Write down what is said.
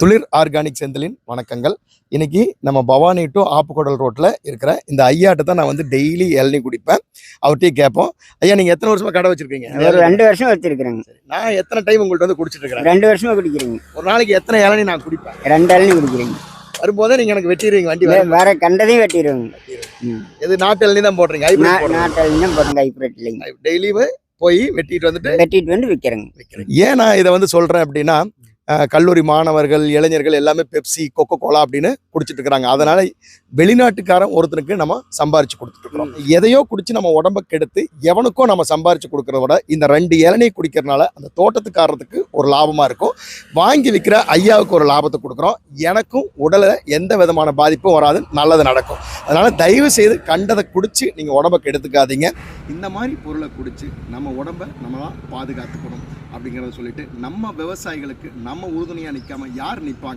துளிர் ஆர்கானிக் செந்திலின் வணக்கங்கள். இன்னைக்கு நம்ம பவானி டு ஆப்புக்கோடல் ரோட்ல இருக்கிற இந்த ஐயாட்ட தான் நான் வந்து டெய்லி இளநீ குடிப்பேன். அவர்கிட்டயே கேட்போம். ஐயா நீங்க எத்தனை வருஷமா கடை வச்சிருக்கீங்க? ஒரு ரெண்டு வருஷம் வச்சிருக்கிறேங்க. சரி, நான் எத்தனை டைம் உங்கள்ட்ட வந்து குடிச்சிட்டு இருக்கிறேன்? ரெண்டு வருஷமா குடிக்கிறீங்க. ஒரு நாளைக்கு எத்தனை இளநீ நான் குடிப்பேன்? ரெண்டு அள்ளி குடிக்கிறீங்க. வரும்போதே நீங்க எனக்கு வெட்டிடுவீங்க வண்டி வேற கண்டதையும் வெட்டிடுவோங்க. எது நாட்டு இளநீ தான் போடுறீங்க? நாட்டு அள்ளி தான் போடுங்க ஹைப்ரிட் இல்லைங்க. டெய்லி போய் வெட்டிட்டு வந்துட்டு வெட்டிட்டு வந்து விற்கிறேங்க ஏன் நான் இதை வந்து சொல்றேன் அப்படின்னா கல்லூரி மாணவர்கள் இளைஞர்கள் எல்லாமே பெப்சி கொக்கோ கோலா அப்படின்னு குடிச்சிட்டு இருக்கிறாங்க. அதனால வெளிநாட்டுக்காரன் ஒருத்தனுக்கு நம்ம சம்பாரிச்சு கொடுத்துட்டு இருக்கிறோம். எதையோ குடிச்சு நம்ம உடம்ப கெடுத்து எவனுக்கோ நம்ம சம்பாரிச்சு கொடுக்கறத விட இந்த ரெண்டு இளநீர் குடிக்கிறனால அந்த தோட்டத்துக்காரத்துக்கு ஒரு லாபமா இருக்கும். வாங்கி விற்கிற ஐயாவுக்கு ஒரு லாபத்தை கொடுக்குறோம். எனக்கும் உடலை எந்த விதமான பாதிப்பும் வராது. நல்லது நடக்கும். அதனால தயவு செய்து கண்டதை குடிச்சு நீங்க உடம்ப கெடுத்துக்காதீங்க. இந்த மாதிரி பொருளை குடிச்சு நம்ம உடம்ப நம்ம தான் பாதுகாத்துக்கணும். அப்படிங்கிறத சொல்லிட்டு நம்ம விவசாயிகளுக்கு நம்ம உறுதுணையாக நிற்காமல் யார் நிற்பாங்க